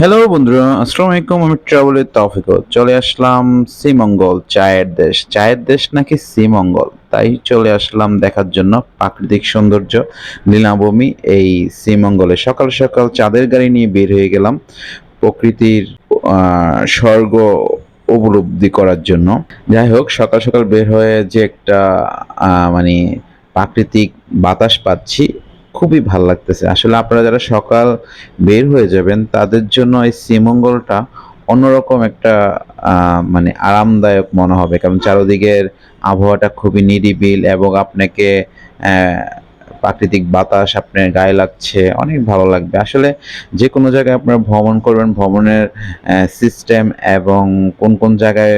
Hello বন্ধুরা, আসসালামু আলাইকুম, আমি ট্রাভেলের তৌফিক চলে আসলাম শ্রীমঙ্গল চায়ের দেশ। চায়ের দেশ নাকি শ্রীমঙ্গল তাই চলে আসলাম দেখার জন্য প্রাকৃতিক সৌন্দর্য। লীলাভূমি এই শ্রীমঙ্গলে সকাল সকাল চাঁদের গাড়ি নিয়ে বের হয়ে গেলাম প্রকৃতির স্বর্গ উপলব্ধি করার জন্য। যাই হোক, সকাল সকাল বের হয়ে যে একটা মানে প্রাকৃতিক বাতাস পাচ্ছি খুবই ভালো লাগতেছে। আসলে আপনারা যারা সকাল বের হয়ে যাবেন, তাদের জন্য এই শ্রীমঙ্গলটা অন্যরকম একটা মানে আরামদায়ক মনে হবে। কারণ চারদিকের আবহাওয়াটা খুবই নিরিবিল এবং আপনাকে প্রাকৃতিক বাতাস আপনার গায়ে লাগছে, অনেক ভালো লাগবে। আসলে যে কোনো জায়গায় আপনারা ভ্রমণ করবেন, ভ্রমণের সিস্টেম এবং কোন কোন জায়গায়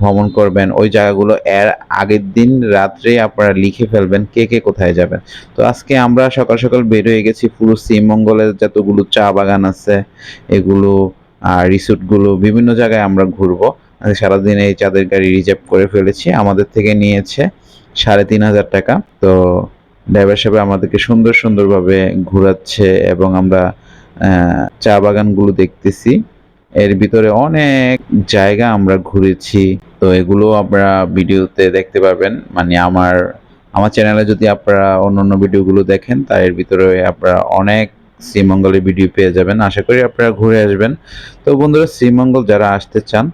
ভ্রমণ করবেন, ওই জায়গাগুলো এর আগের দিন রাত্রে আপনারা লিখে ফেলবেন কে কে কোথায় যাবেন। তো আজকে আমরা সকাল সকাল বের হয়ে গেছি পুরো শ্রীমঙ্গলের যতগুলো চা বাগান আছে, এগুলো আর রিসোর্টগুলো, বিভিন্ন জায়গায় আমরা ঘুরবো। সারাদিন এই চাঁদের গাড়ি রিজার্ভ করে ফেলেছি, আমাদের থেকে নিয়েছে সাড়ে তিন হাজার টাকা। তো ড্রাইভার সাহেব আমাদেরকে সুন্দর সুন্দরভাবে ঘোরাচ্ছে এবং আমরা চা বাগানগুলো দেখতেছি। এর ভিতরে অনেক জায়গা আমরা ঘুরেছি। তো এগুলো আপনারা ভিডিওতে দেখতে পাবেন মানে আমার আমার চ্যানেলে যদি আপনারা অন্য অন্য ভিডিওগুলো দেখেন, তা এর ভিতরে আপনারা অনেক শ্রীমঙ্গলের ভিডিও পেয়ে যাবেন। আশা করি আপনারা ঘুরে আসবেন। তো বন্ধুরা, শ্রীমঙ্গল যারা আসতে চান,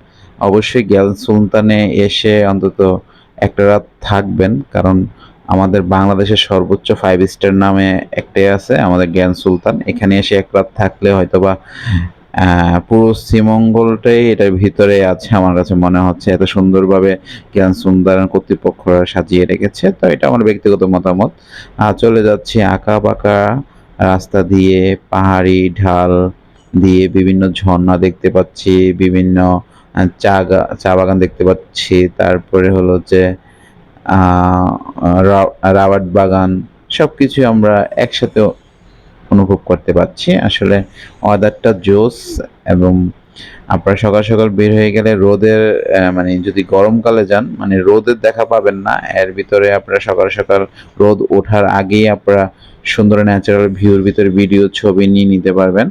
অবশ্যই গ্যাল সুলতানে এসে অন্তত একটা রাত থাকবেন। কারণ আমাদের বাংলাদেশের সর্বোচ্চ ফাইভ স্টার নামে একটাই আছে, আমাদের জ্ঞান সুলতান। এখানে এসে এক রাত থাকলে হয়তোবা পুরো শ্রীমঙ্গলটাই এটার ভিতরে আছে, আমার কাছে মনে হচ্ছে। এত সুন্দরভাবে জ্ঞান সুন্দর কর্তৃপক্ষরা সাজিয়ে রেখেছে, তো এটা আমার ব্যক্তিগত মতামত। চলে যাচ্ছি আঁকা বাঁকা রাস্তা দিয়ে, পাহাড়ি ঢাল দিয়ে বিভিন্ন ঝর্ণা দেখতে পাচ্ছি, বিভিন্ন চা চা বাগান দেখতে পাচ্ছি। তারপরে হলো যে রাবার বাগান সব সবকিছু আমরা একসাথে অনুভব করতে পারছি। আসলে ওয়েদারটা জোস এবং আপনারা সকাল সকাল বের হয়ে গেলে রোদের মানে যদি গরমকালে যান মানে রোদের দেখা পাবেন না। এর ভিতরে আপনারা সকাল সকাল রোদ ওঠার আগেই আপনারা সুন্দর ন্যাচারাল ভিউর ভিতরে ভিডিও ছবি নিয়ে নিতে পারবেন।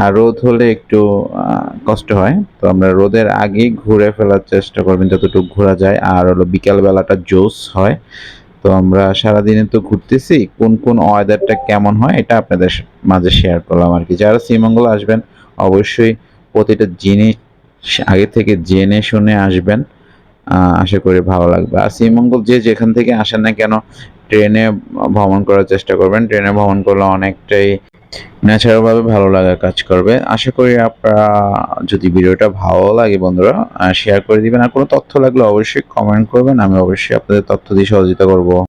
আর রোদ হলে একটু কষ্ট হয়। তো আমরা রোদের আগেই ঘুরে ফেলার চেষ্টা করবেন যতটুকু ঘোরা যায়। আর হলো বিকালবেলাটা জোস হয়। তো আমরা সারাদিনে তো ঘুরতেছি, কোন কোন ওয়েদারটা কেমন হয় এটা আপনাদের মাঝে শেয়ার করলাম আর কি। যারা শ্রীমঙ্গল আসবেন, অবশ্যই প্রতিটা জিনিস আগে থেকে জেনে শুনে আসবেন। আশা করি ভালো লাগবে। আর শ্রীমঙ্গল যে যেখান থেকে আসেন না কেন, ট্রেনে ভ্রমণ করার চেষ্টা করবেন। ট্রেনে ভ্রমণ করলে অনেকটাই ন্যাচারালভাবে ভালো লাগা কাজ করবে। আশা করি আপনারা যদি ভিডিওটা ভালো লাগে বন্ধুরা শেয়ার করে দিবেন। আর কোনো তথ্য লাগলে অবশ্যই কমেন্ট করবেন। আমি অবশ্যই আপনাদের তথ্য দিয়ে সহযোগিতা করব।